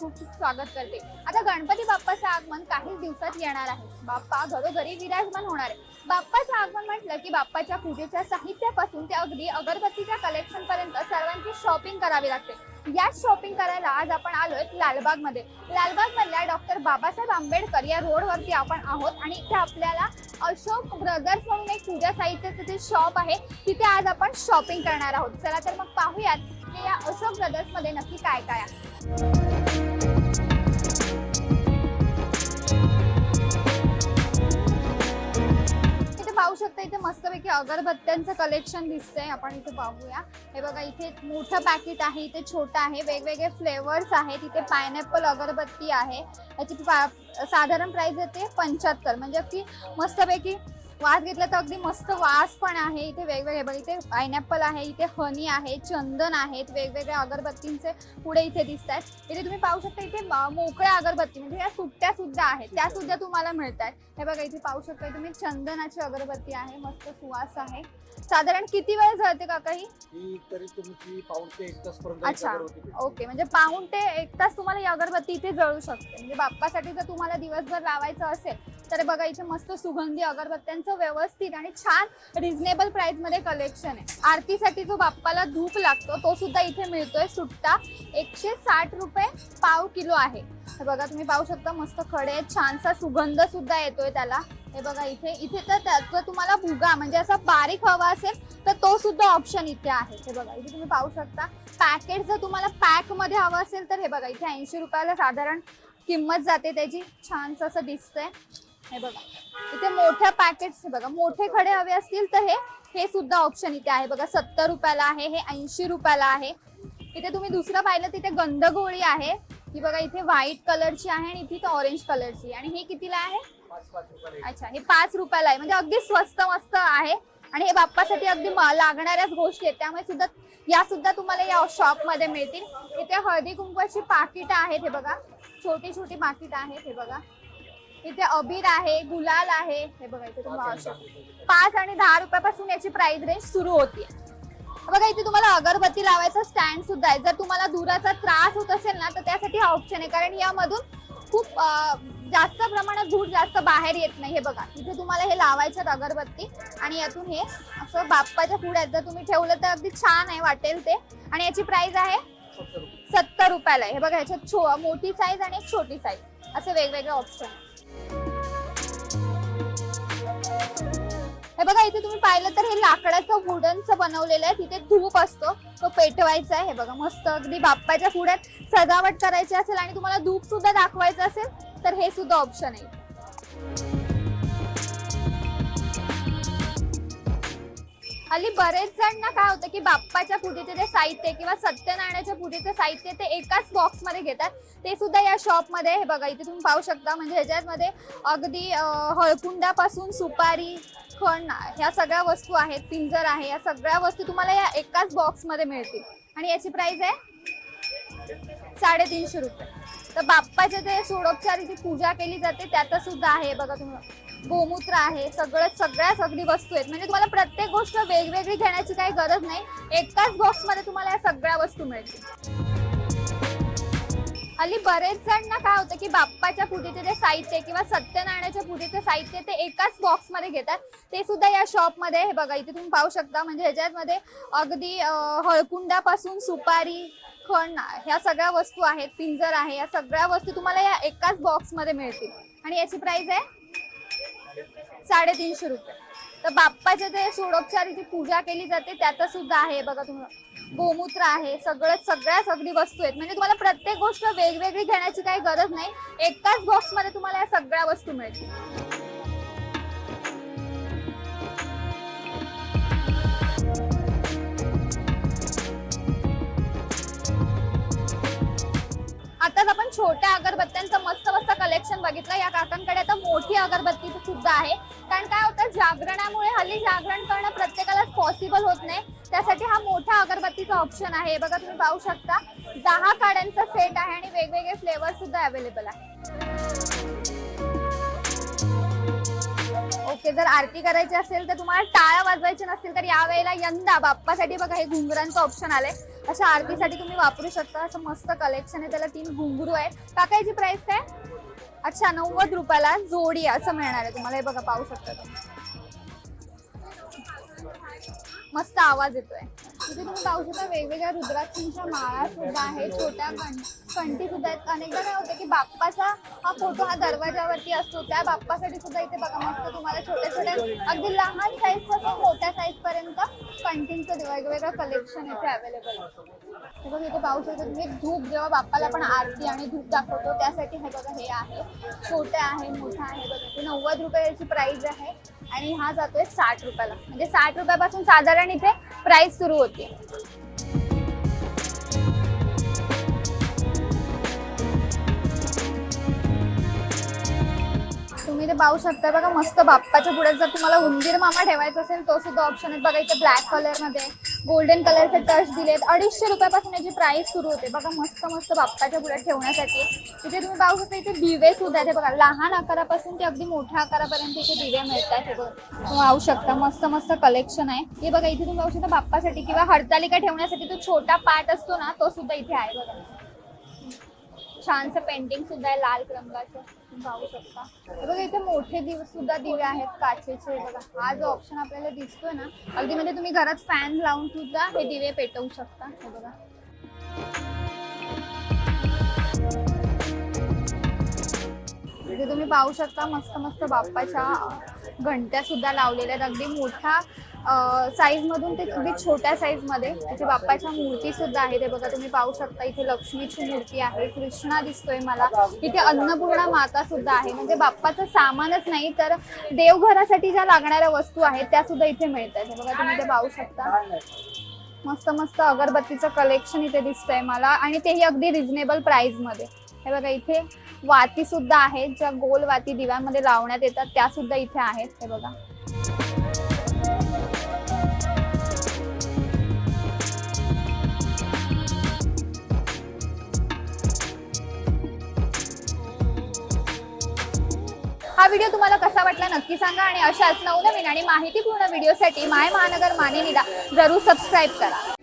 खूप खूप स्वागत करते. आता गणपती बाप्पाचं आगमन काही दिवसात येणार आहे. बाप्पा घरोघरी विराजमान होणार आहे बाप्पाचं आगमन म्हटलं की बाप्पाच्या पूजेच्या साहित्यापासून ते अगदी अगरबत्तीच्या कलेक्शन पर्यंत सर्वांची शॉपिंग करावी लागते. याच शॉपिंग करायला आज आपण आलोय लालबागमध्ये लालबाग मधल्या डॉक्टर बाबासाहेब आंबेडकर या रोडवरती आपण आहोत आणि इथे आपल्याला अशोक ब्रदर्स म्हणून एक पूजा साहित्याचं जे शॉप आहे तिथे आज आपण शॉपिंग करणार आहोत. चला तर मग पाहूयात की या अशोक ब्रदर्समध्ये नक्की काय काय आहे. पाहू शकता इथे मस्तपैकी अगरबत्त्यांचं कलेक्शन दिसतंय. आपण इथे पाहूया. हे बघा इथे मोठं पॅकेट आहे इथे छोटं आहे वेगवेगळे फ्लेवर्स आहेत इथे पायनॅपल अगरबत्ती आहे. याची साधारण प्राइस येते पंच्याहत्तर. म्हणजे की मस्तपैकी वास घेतला तर अगदी मस्त वास पण आहे. इथे वेगवेगळे बघ इथे पायनॅपल आहे इथे हनी आहे चंदन आहेत वेगवेगळ्या अगरबत्तींचे पुढे इथे दिसत आहेत इथे तुम्ही पाहू शकता इथे मोकळ्या अगरबत्ती म्हणजे या सुट्ट्या सुद्धा आहेत. त्या सुद्धा तुम्हाला मिळतात हे बघा इथे पाहू शकता तुम्ही चंदनाची अगरबत्ती आहे मस्त सुवास आहे. साधारण किती वेळ जळते काका ही? तरी तुमची पाऊण ते एक तास पर्यंत अच्छा. ओके म्हणजे पाऊण ते एक तास तुम्हाला ही अगरबत्ती इथे जळू शकते. म्हणजे बाप्पासाठी जर तुम्हाला दिवसभर लावायचं असेल तर बघा इथे मस्त सुगंधी अगरबत्त्यांचं व्यवस्थित आणि छान रिझनेबल प्राइसमध्ये कलेक्शन आहे. आरतीसाठी जो बाप्पाला धूप लागतो तो सुद्धा इथे मिळतोय. सुट्टा एकशे साठ रुपये पाव किलो आहे. हे बघा तुम्ही पाहू शकता मस्त खडे आहेत, छानसा सुगंध सुद्धा येतोय त्याला. हे बघा इथे इथे तर त्याचं तुम्हाला भुगा म्हणजे असा बारीक हवा असेल तर तो सुद्धा ऑप्शन इथे आहे. हे बघा इथे तुम्ही पाहू शकता. पॅकेट जर तुम्हाला पॅकमध्ये हवं असेल तर हे बघा इथे ऐंशी रुपयाला साधारण किंमत जाते त्याची. छानसं असं दिसतंय. हे बघा. इथे मोठ्या पॅकेट्स बघा. मोठे खडे हवे असतील तर हे हे सुद्धा ऑप्शन इथे आहे. बघा सत्तर रुपयाला आहे हे ऐंशी रुपयाला आहे. इथे तुम्ही दुसरं पाहिलं तिथे गंधगोळी आहे. ही बघा इथे व्हाईट कलरची आहे आणि इथे ऑरेंज कलरची आणि हे कितीला आहे? अच्छा हे पाच रुपयाला आहे. म्हणजे अगदी स्वस्त मस्त आहे. आणि हे बाप्पासाठी अगदी लागणाऱ्याच गोष्टी आहेत. त्यामुळे सुद्धा या सुद्धा तुम्हाला या शॉपमध्ये मिळतील. इथे हळदी कुंकवाची पाकिटं आहेत हे बघा. छोटी छोटी पाकिटं आहेत हे बघा. इथे अबीर आहे गुलाल आहे. हे बघा इथे तुम्ही पाहू पाच. आणि दहा रुपयापासून याची प्राइस रेंज सुरू होती बघा इथे तुम्हाला अगरबत्ती लावायचा स्टँड सुद्धा आहे. जर तुम्हाला दुराचा त्रास होत असेल ना तर त्यासाठी हा ऑप्शन आहे. कारण यामधून खूप जास्त प्रमाणात धूर जास्त बाहेर येत नाही. हे बघा इथे तुम्हाला हे लावायच्यात अगरबत्ती. आणि यातून हे असं बाप्पाच्या पुढ्यात जर तुम्ही ठेवलं तर अगदी छान आहे वाटेल ते. आणि याची प्राइस आहे सत्तर रुपये. सत्तर रुपयाला आहे. हे बघा ह्याच्यात छो मोठी साईज आणि एक छोटी साईज असे वेगवेगळे ऑप्शन बघा इथे तुम्ही पाहिलं तर हे लाकडाचं वुडनचं बनवलेलं आहे. तिथे धूप असतो तो पेटवायचा आहे. हे बघा मस्त अगदी बाप्पाच्या पुढ्यात सजावट करायची असेल आणि तुम्हाला धूप सुद्धा दाखवायचं असेल तर हे सुद्धा ऑप्शन आहे. हल्ली बरेच जण ना काय होतं की बाप्पाच्या पूजेचे जे साहित्य किंवा सत्यनारायणाच्या पूजेचं साहित्य ते एकाच बॉक्समध्ये घेतात. ते सुद्धा या शॉपमध्ये हे बघा इथे तुम्ही पाहू शकता. म्हणजे ह्याच्यामध्ये अगदी हळकुंडापासून सुपारी खण ह्या सगळ्या वस्तू आहेत पिंजर आहे या सगळ्या वस्तू तुम्हाला या एकाच बॉक्समध्ये मिळतील. आणि याची प्राइस आहे साडेतीनशे रुपये. तर बाप्पाच्या जे षोडोपचारीची पूजा केली जाते त्यात सुद्धा आहे बघा तुम्ही. गोमूत्र आहे सगळं सगळ्या सगळी वस्तू आहेत. म्हणजे तुम्हाला प्रत्येक गोष्ट वेगवेगळी घेण्याची काही गरज नाही. एकाच बॉक्समध्ये तुम्हाला या सगळ्या वस्तू मिळतील. हल्ली बरेच जण ना काय होतं की बाप्पाच्या पूजेचे जे साहित्य किंवा सत्यनारायणाच्या पूजेचे साहित्य ते एकाच बॉक्समध्ये घेतात. ते सुद्धा या शॉपमध्ये हे बघा इथे तुम्ही पाहू शकता. म्हणजे ह्याच्यामध्ये अगदी हळकुंडापासून सुपारी खण ह्या सगळ्या वस्तू आहेत. पिंजर आहे. या सगळ्या वस्तू तुम्हाला या एकाच बॉक्समध्ये मिळतील. आणि याची प्राइस आहे साडेतीनशे रुपये. तर बाप्पाच्या जे षोडोपचारीची पूजा केली जाते त्यात सुद्धा आहे. बघा तुम्हाला गोमूत्र आहे सगळं सगळ्याच अगदी वस्तू आहेत. म्हणजे तुम्हाला प्रत्येक गोष्ट वेगवेगळी घेण्याची काही गरज नाही. एकाच बॉक्समध्ये तुम्हाला या सगळ्या वस्तू मिळतील. आताच आपण छोट्या अगरबत्त्यांचं मस्त मस्त कलेक्शन बघितलं. या काकांकडे आता मोठी अगरबत्ती सुद्धा आहे. कारण काय होतं जागरणामुळे हल्ली जागरण करणं प्रत्येकालाच पॉसिबल होत नाही. त्यासाठी हा मोठा अगरबत्तीचा ऑप्शन आहे. बघा तुम्ही पाहू शकता. दहा काड्यांचा सेट आहे आणि वेगवेगळे फ्लेवर सुद्धा अवेलेबल आहे. ओके जर आरती करायची असेल तर तुम्हाला टाळा वाजवायची नसतील तर यावेळेला यंदा बाप्पासाठी बघा हे घुंगरांचं ऑप्शन आलंय. अशा आरतीसाठी तुम्ही वापरू शकता. असं मस्त कलेक्शन आहे. त्याला तीन घुंगरू आहे काकायची प्राइस काय? अच्छा नव्वद रुपयाला जोडी असं मिळणार आहे तुम्हाला. हे बघा पाहू शकता तुम्ही. मस्त आवाज येतोय. तिथे तुम्ही पाहू शकता वेगवेगळ्या रुद्राक्षांच्या माळा सुद्धा आहेत छोट्या कं- कंठी सुद्धा आहेत. अनेकदा काय होतं की बाप्पाचा हा फोटो हा दरवाजावरती असतो त्या बाप्पासाठी सुद्धा इथे बघा मस्त तुम्हाला छोट्या छोट्या अगदी लहान साईजपासून मोठ्या साईज पर्यंत कंटींचं वेगवेगळं कलेक्शन इथे अवेलेबल असतं बघ इथे पाहू शकतो तुम्ही म्हणजे धूप जेव्हा बाप्पाला आपण आरती आणि धूप दाखवतो त्यासाठी हे बघा हे आहे. छोटे आहे मोठं आहे बघा. ते नव्वद रुपयाची प्राइस आहे आणि हा जातोय साठ रुपयाला. म्हणजे साठ रुपयापासून साधारण इथे प्राइस सुरू होते. तुम्ही ते पाहू शकता बघा मस्त बाप्पाच्या पुढे जर तुम्हाला उंदीर मामा ठेवायचा असेल तो सुद्धा ऑप्शन आहे. बघा इथे ब्लॅक कलरमध्ये. गोल्डन कलरचे टच दिलेत. अडीचशे रुपयापासून याची प्राइस सुरू होते. बघा मस्त मस्त बाप्पाच्या पुढे ठेवण्यासाठी. तिथे तुम्ही पाहू शकता इथे दिवे सुद्धा आहेत. बघा लहान आकारापासून ते अगदी मोठ्या आकारापर्यंत इथे दिवे मिळतात. हे बघा तुम्ही पाहू शकता मस्त मस्त कलेक्शन आहे. हे बघा इथे तुम्ही पाहू शकता बाप्पासाठी किंवा हरतालिका ठेवण्यासाठी तो छोटा पाट असतो ना तो सुद्धा इथे आहे. बघा. छानसं पेंटिंग सुद्धा आहे लाल रंगाचं पाहू शकता. बघा इथे मोठे दिव सुद्धा दिवे आहेत काचेचे. बघा हा जो ऑप्शन आपल्याला दिसतोय ना अगदी म्हणजे तुम्ही घरात फॅन लावून सुद्धा हे दिवे पेटवू शकता. हे बघा. इथे तुम्ही पाहू शकता मस्त मस्त बाप्पाच्या घंट्या सुद्धा लावलेल्या आहेत. अगदी मोठ्या साईज मधून ते अगदी छोट्या साईजमध्ये. इथे बाप्पाच्या मूर्ती सुद्धा आहे ते बघा तुम्ही पाहू शकता इथे लक्ष्मीची मूर्ती आहे. कृष्णा दिसतोय मला. इथे अन्नपूर्णा माता सुद्धा आहे. म्हणजे बाप्पाचं सामानच नाही तर देवघरासाठी ज्या लागणाऱ्या वस्तू आहेत त्या सुद्धा इथे मिळतात. हे बघा तुम्ही ते पाहू शकता. मस्त मस्त अगरबत्तीचं कलेक्शन इथे दिसतंय मला. आणि तेही अगदी रिझनेबल प्राइसमध्ये. हे बघा इथे वाती सुद्धा आहेत. ज्या गोल वाती दिव्यांमध्ये लावण्यात येतात त्या सुद्धा इथे आहेत. हे बघा. हा व्हिडिओ तुम्हाला कसा वाटला नक्की सांगा आणि अशाच नवनवीन आणि माहितीपूर्ण व्हिडिओसाठी माय महानगर मानिनीला जरूर सबस्क्राईब करा.